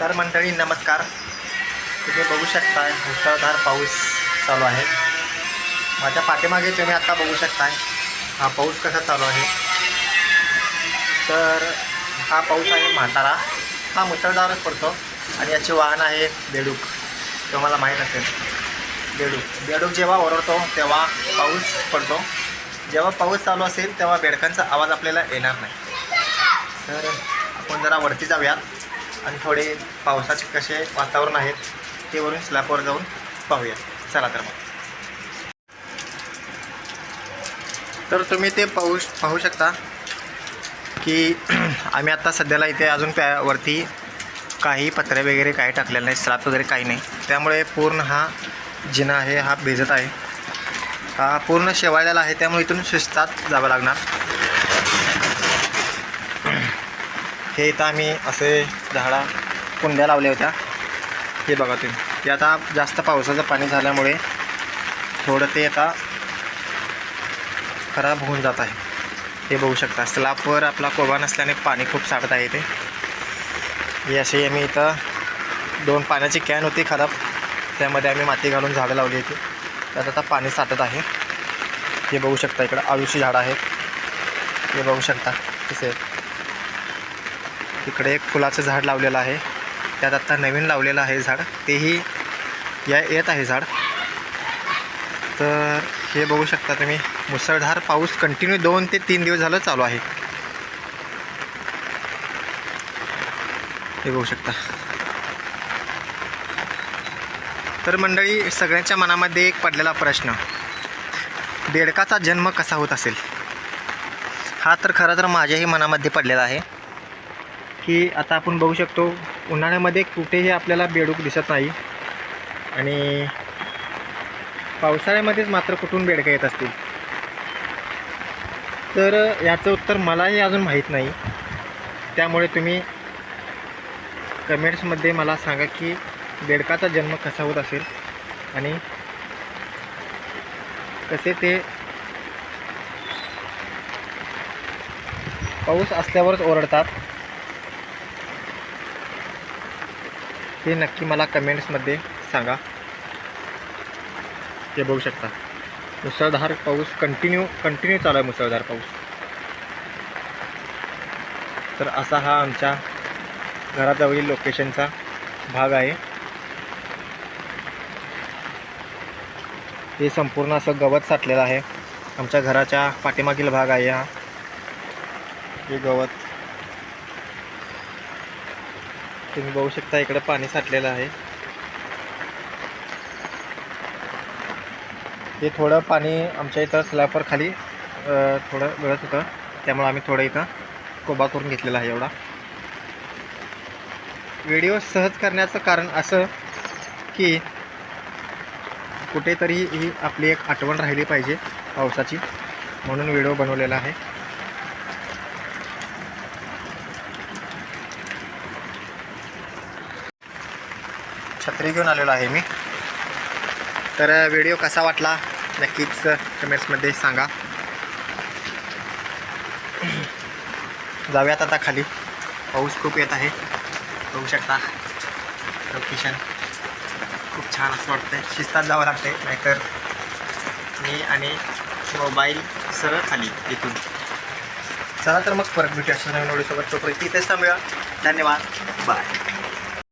तर मंडळी नमस्कार. तुम्ही बघू शकताय मुसळधार पाऊस चालू आहे. माझ्या पाठीमागे तुम्ही आता बघू शकताय हा पाऊस कसा चालू आहे. तर हा पाऊस आहे म्हातारा. हा मुसळधारच पडतो आणि याची वाहन आहे बेडूक. तुम्हाला माहीत असेल बेडूक. बेडूक जेव्हा ओरडतो तेव्हा पाऊस पडतो. जेव्हा पाऊस चालू असेल तेव्हा बेडकांचा आवाज आपल्याला येणार नाही. तर आपण जरा वरती जाऊयात. आणि थोडे पावसाचे कसे वातावरण आहेत ते वरून स्लॅपवर जाऊन पाहूया. चला तर मग. तर तुम्ही ते पाहू पाहू शकता की आम्ही आत्ता सध्याला इथे अजून त्यावरती काही पत्रे वगैरे काही टाकलेले नाही स्लॅब वगैरे काही नाही. त्यामुळे पूर्ण हा जिना आहे हा भिजत आहे. हा पूर्ण शेवाळलेला आहे त्यामुळे इथून शिस्तात जावं लागणार. हे इथं आम्ही असे झाडा कुंड्या लावल्या होत्या. हे बघा तुम्ही. ते आता जास्त पावसाचं पाणी झाल्यामुळे थोडं ते आता खराब होऊन जात आहे. हे बघू शकता. स्लापवर आपला कोबा नसल्याने पाणी खूप साठत आहे ते हे असे आम्ही इथं दोन पाण्याची कॅन होती खराब. त्यामध्ये आम्ही माती घालून झाडं लावली होती. त्यात आता पाणी साठत आहे. हे बघू शकता इकडं आळूची झाडं आहेत. हे बघू शकता. कसे इकडे एक फुलाचं झाड लावलेलं आहे. त्यात आत्ता नवीन लावलेलं आहे झाड. तेही या येत आहे झाड. तर हे बघू शकता तुम्ही मुसळधार पाऊस कंटिन्यू दोन ते तीन दिवस झालं चालू आहे. हे बघू शकता. तर मंडळी सगळ्यांच्या मनामध्ये एक पडलेला प्रश्न. बेडकाचा जन्म कसा होत असेल? हा तर खरं तर माझ्याही मनामध्ये पडलेला आहे. की आता आपण बघू शकतो उन्हाळ्यामध्ये कुठेही आपल्याला बेडूक दिसत नाही. आणि पावसाळ्यामध्येच मात्र कुठून बेडकं येत असतील? तर याचं उत्तर मलाही अजून माहीत नाही. त्यामुळे तुम्ही कमेंट्समध्ये मला सांगा की बेडकाचा जन्म कसा होत असेल आणि कसे ते पाऊस असल्यावरच ओरडतात. हे नक्की मला कमेंट्समध्ये सांगा. ते बघू शकता. मुसळधार पाऊस कंटिन्यू कंटिन्यू चालू आहे मुसळधार पाऊस. तर असा हा आमच्या घराजवळील लोकेशनचा भाग आहे. हे संपूर्ण असं गवत साठलेलं आहे. आमच्या घराच्या पाठीमागील भाग आहे हा. हे गवत तुम्ही बघू शकता इकडे पाणी साठलेलं आहे. हे थोडं पाणी आमच्या इथं स्लॅबवर खाली थोडं गळत होतं. त्यामुळे आम्ही थोडं इथं कोबा करून घेतलेला आहे एवढा. व्हिडिओ सहज करण्याचं कारण असं की कुठेतरी ही आपली एक आठवण राहिली पाहिजे पावसाची म्हणून व्हिडिओ बनवलेला आहे. छत्री घेऊन आलेलो आहे मी. तर व्हिडिओ कसा वाटला? नक्कीच कमेंट्समध्ये सांगा. जाऊयात आता खाली. पाऊस खूप येत आहे. बघू शकता. लोकेशन खूप छान असं वाटतंय. शिस्तात जावं लागते नाहीतर मी आणि मोबाईल सरळ खाली इथून. चला तर मग परत भेटूया. अशा नवीन व्हिडिओसोबत. तोपर्यंत इथेच थांबूया. धन्यवाद. बाय